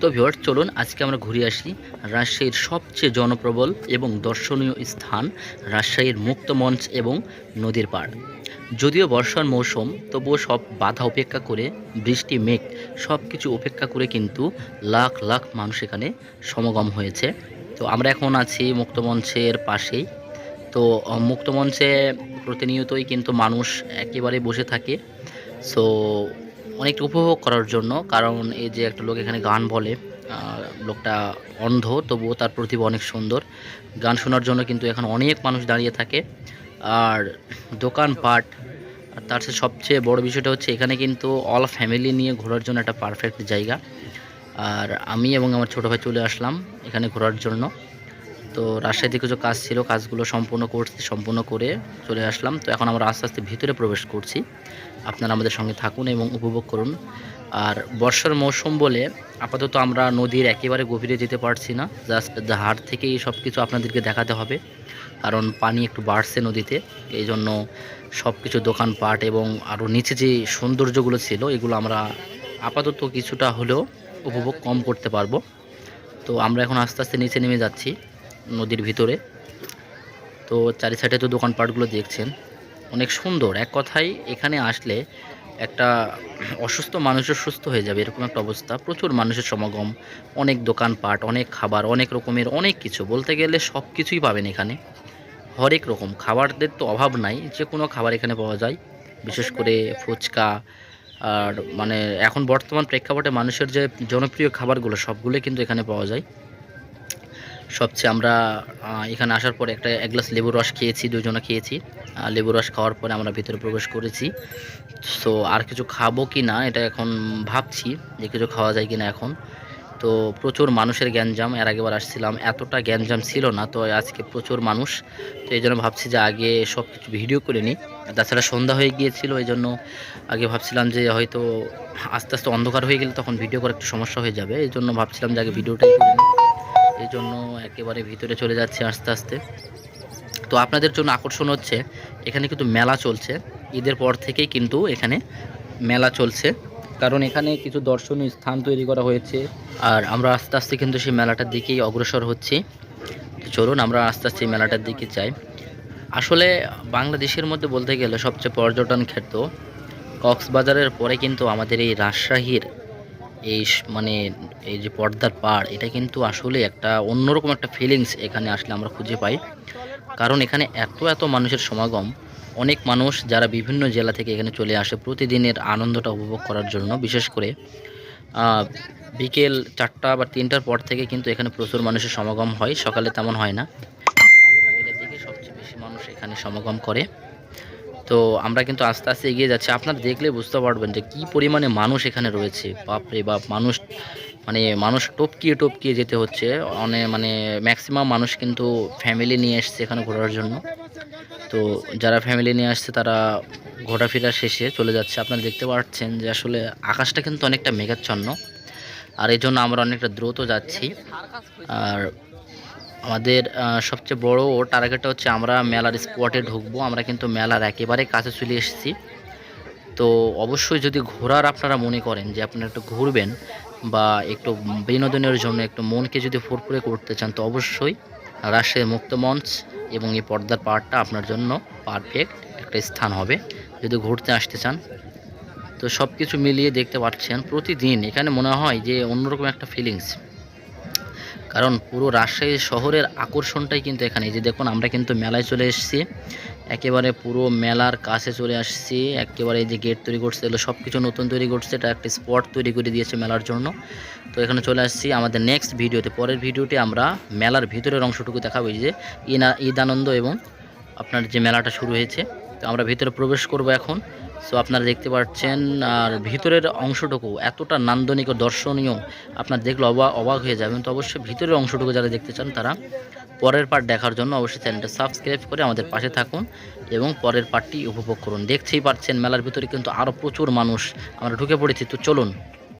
তো ভিওয়ার চলুন আজকে আমরা ঘুরে আসি রাজশাহীর সবচেয়ে জনপ্রবল এবং দর্শনীয় স্থান রাজশাহীর মুক্ত মঞ্চ এবং নদীর পাড়। যদিও বর্ষার মৌসুম, তবুও সব বাধা উপেক্ষা করে বৃষ্টি, মেঘ সব কিছু উপেক্ষা করে কিন্তু লাখ লাখ মানুষ এখানে সমাগম হয়েছে। তো আমরা এখন আছি মুক্তমঞ্চের পাশেই। তো মুক্তমঞ্চে প্রতিনিয়তই কিন্তু মানুষ একেবারে বসে থাকে। সো অনেকটা উপভোগ করার জন্য, কারণ এই যে একটা লোক এখানে গান বলে লোকটা অন্ধ, তবুও তার প্রতিভা অনেক সুন্দর। গান শোনার জন্য কিন্তু এখন অনেক মানুষ দাঁড়িয়ে থাকে। আর দোকানপাট তার সাথে সবচেয়ে বড় বিষয়টা হচ্ছে এখানে কিন্তু অল ফ্যামিলি নিয়ে ঘোরার জন্য একটা পারফেক্ট জায়গা। আর আমি এবং আমার ছোটো ভাই চলে আসলাম এখানে ঘোরার জন্য। তো রাজশাহীতে কিছু কাজ ছিল, কাজগুলো সম্পূর্ণ করছি, সম্পূর্ণ করে চলে আসলাম। তো এখন আমরা আস্তে আস্তে ভিতরে প্রবেশ করছি। আপনারা আমাদের সঙ্গে থাকুন এবং উপভোগ করুন। আর বর্ষার মৌসুম বলে আপাতত আমরা নদীর একেবারে গভীরে যেতে পারছি না। জাস্ট হাট থেকেই সব কিছু আপনাদেরকে দেখাতে হবে। কারণ পানি একটু বাড়ছে নদীতে। এই জন্য সব কিছু দোকানপাট এবং আরও নিচে যে সৌন্দর্যগুলো ছিল, এগুলো আমরা আপাতত কিছুটা হলেও উপভোগ কম করতে পারব। তো আমরা এখন আস্তে আস্তে নিচে নেমে যাচ্ছি। নদীর ভিতরে। তো চারি সাইডে তো দোকানপাটগুলো দেখছেন। অনেক সুন্দর। এক কথায় এখানে আসলে একটা অসুস্থ মানুষের সুস্থ হয়ে যাবে এরকম একটা অবস্থা। প্রচুর মানুষের সমাগম, অনেক দোকানপাট, অনেক খাবার, অনেক রকমের অনেক কিছু। বলতে গেলে সব কিছুই পাবেন এখানে। হরেক রকম। খাবারদের তো অভাব নাই। যে কোনো খাবার এখানে পাওয়া যায়। বিশেষ করে ফুচকা আর মানে এখন বর্তমান প্রেক্ষাপটে মানুষের যে জনপ্রিয় খাবারগুলো সবগুলোই কিন্তু এখানে পাওয়া যায়। সবচেয়ে আমরা এখানে আসার পরে একটা, এক গ্লাস লেবুর রস খেয়েছি, দুজনে খেয়েছি। লেবুর রস খাওয়ার পরে আমরা ভিতরে প্রবেশ করেছি। সো আর কিছু খাব কি না, এটা এখন ভাবছি যে কিছু খাওয়া যায় কি না এখন। তো প্রচুর মানুষের গ্যাঞ্জাম, এর আগেবার আসছিলাম, এতটা গ্যাঞ্জাম ছিল না, তো আজকে প্রচুর মানুষ। তো এই জন্য ভাবছি যে আগে সব কিছু ভিডিও করে নিই। তাছাড়া সন্ধ্যা হয়ে গিয়েছিল, এই জন্য আগে ভাবছিলাম যে হয়তো আস্তে আস্তে অন্ধকার হয়ে গেলে তখন ভিডিও করা একটু সমস্যা হয়ে যাবে। এই জন্য ভাবছিলাম যে আগে ভিডিওটাই করে নিই। এই জন্য একেবারে ভিতরে চলে যাচ্ছি আস্তে আস্তে। তো আপনাদের জন্য আকর্ষণ হচ্ছে, এখানে কিন্তু মেলা চলছে। ঈদের পর থেকেই কিন্তু এখানে মেলা চলছে। কারণ এখানে কিছু দর্শনীয় স্থান তৈরি করা হয়েছে। আর আমরা আস্তে আস্তে কিন্তু সেই মেলাটার দিকেই অগ্রসর হচ্ছি। চলুন, আমরা আস্তে আস্তে মেলাটার দিকে যাই। আসলে বাংলাদেশের মধ্যে বলতে গেলে সবচেয়ে পর্যটন ক্ষেত্র কক্সবাজারের পরে কিন্তু আমাদের এই রাজশাহীর এই মানে এই যে পর্দার পাড়, এটা কিন্তু আসলে একটা অন্যরকম একটা ফিলিংস এখানে আসলে আমরা খুঁজে পাই। কারণ এখানে এত এত মানুষের সমাগম। অনেক মানুষ যারা বিভিন্ন জেলা থেকে এখানে চলে আসে, প্রতিদিনের আনন্দটা উপভোগ করার জন্য। বিশেষ করে বিকেল চারটা বা তিনটার পর থেকে কিন্তু এখানে প্রচুর মানুষের সমাগম হয়। সকালে তেমন হয় না। সবচেয়ে বেশি মানুষ এখানে সমাগম করে। তো আমরা কিন্তু আস্তে আস্তে এগিয়ে যাচ্ছি। আপনারা দেখলে বুঝতে পারবেন যে কি পরিমাণে মানুষ এখানে রয়েছে। বাপরে বাপ, মানুষ মানে মানুষ টপকিয়ে টপকিয়ে যেতে হচ্ছে। অনেক মানে ম্যাক্সিমাম মানুষ কিন্তু ফ্যামিলি নিয়ে এসছে এখানে ঘোরার জন্য। তো যারা ফ্যামিলি নিয়ে আসছে তারা ঘোরাফেরা শেষে চলে যাচ্ছে। আপনারা দেখতে পাচ্ছেন যে আসলে আকাশটা কিন্তু অনেকটা মেঘাচ্ছন্ন। আর এই জন্য আমরা অনেকটা দ্রুত যাচ্ছি। আর আমাদের সবচেয়ে বড় টার্গেটটা হচ্ছে আমরা মেলার স্পটে ঢুকবো। আমরা কিন্তু মেলার একেবারে কাছে চলে এসেছি। তো অবশ্যই যদি ঘোরার আপনারা মনে করেন যে আপনারা একটু ঘুরবেন বা একটু বিনোদনের জন্য একটু মনকে যদি ফুরফুরে করতে চান, তো অবশ্যই রাজশাহীর মুক্ত মঞ্চ এবং এই পর্দার পাহাড়টা আপনার জন্য পারফেক্ট একটা স্থান হবে। যদি ঘুরতে আসতে চান তো সব কিছু মিলিয়ে দেখতে পাচ্ছেন প্রতিদিন এখানে মনে হয় যে অন্যরকম একটা ফিলিংস কারণ পুরো রাজশাহী শহরের আকর্ষণটাই কিন্তু এখানে। যে দেখুন, আমরা কিন্তু মেলায় চলে এসেছি। একেবারে পুরো মেলার কাছে চলে আসছি। একেবারে যে গেট তৈরি করছে, এগুলো সব কিছু নতুন তৈরি করছে। এটা একটা স্পট তৈরি করে দিয়েছে মেলার জন্য। তো এখানে চলে আসছি আমাদের নেক্সট ভিডিওতে পরের ভিডিওতে আমরা মেলার ভিতরের অংশটুকু দেখাবো। যে ঈদ আনন্দ এবং আপনার যে মেলাটা শুরু হয়েছে। তো আমরা ভিতরে প্রবেশ করব এখন। সো আপনারা দেখতে পাচ্ছেন, আর ভিতরের অংশটুকু এতটা নান্দনিক ও দর্শনীয় আপনার দেখলে অবাক অবাক হয়ে যাবেন। তো অবশ্যই ভিতরের অংশটুকু যারা দেখতে চান তারা পরের পার্ট দেখার জন্য অবশ্যই চ্যানেলটা সাবস্ক্রাইব করে আমাদের পাশে থাকুন এবং পরের পার্টটি উপভোগ করুন। দেখতেই পাচ্ছেন, মেলার ভিতরে কিন্তু আরও প্রচুর মানুষ আমরা ঢুকে পড়েছি। তো চলুন।